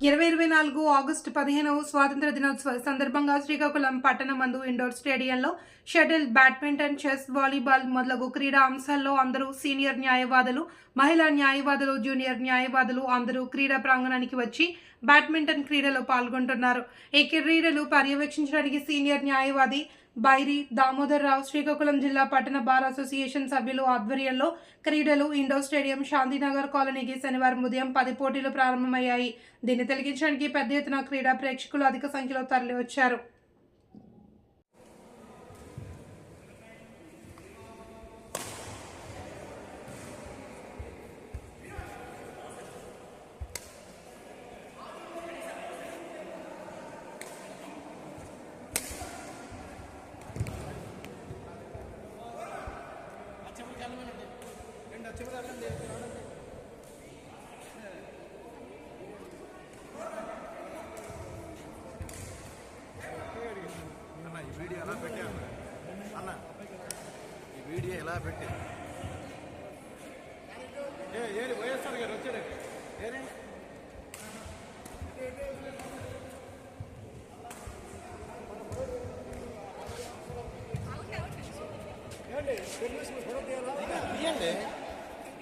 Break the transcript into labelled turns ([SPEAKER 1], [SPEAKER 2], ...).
[SPEAKER 1] ఇరవై ఇరవై నాలుగు ఆగస్టు పదిహేనవ స్వాతంత్ర దినోత్సవ సందర్భంగా శ్రీకాకుళం పట్టణం మందు ఇండోర్ స్టేడియంలో షటిల్ బ్యాడ్మింటన్ చెస్ వాలీబాల్ మొదలగు క్రీడా అంశాల్లో అందరూ సీనియర్ న్యాయవాదులు మహిళా న్యాయవాదులు జూనియర్ న్యాయవాదులు అందరూ క్రీడా ప్రాంగణానికి వచ్చి బ్యాడ్మింటన్ క్రీడలో పాల్గొంటున్నారు. ఈ క్రీడలు పర్యవేక్షించడానికి సీనియర్ న్యాయవాది బైరి దామోదర్ రావు శ్రీకాకుళం జిల్లా పట్టణ బార్ అసోసియేషన్ సభ్యులు ఆధ్వర్యంలో క్రీడలు ఇండోర్ స్టేడియం శాంతినగర్ కాలనీకి శనివారం ఉదయం పది పోటీలు ప్రారంభమయ్యాయి. దీన్ని తొలగించడానికి పెద్ద ఎత్తున క్రీడా ప్రేక్షకులు అధిక సంఖ్యలో తరలివచ్చారు.
[SPEAKER 2] అన్న ఈ వీడియో ఎలా పెట్టా అన్న ఈ వీడియో ఎలా పెట్టా ఏ ఏది వైఎస్ఆర్ గారు వచ్చారు వచ్చాడు ఏరే తీయండి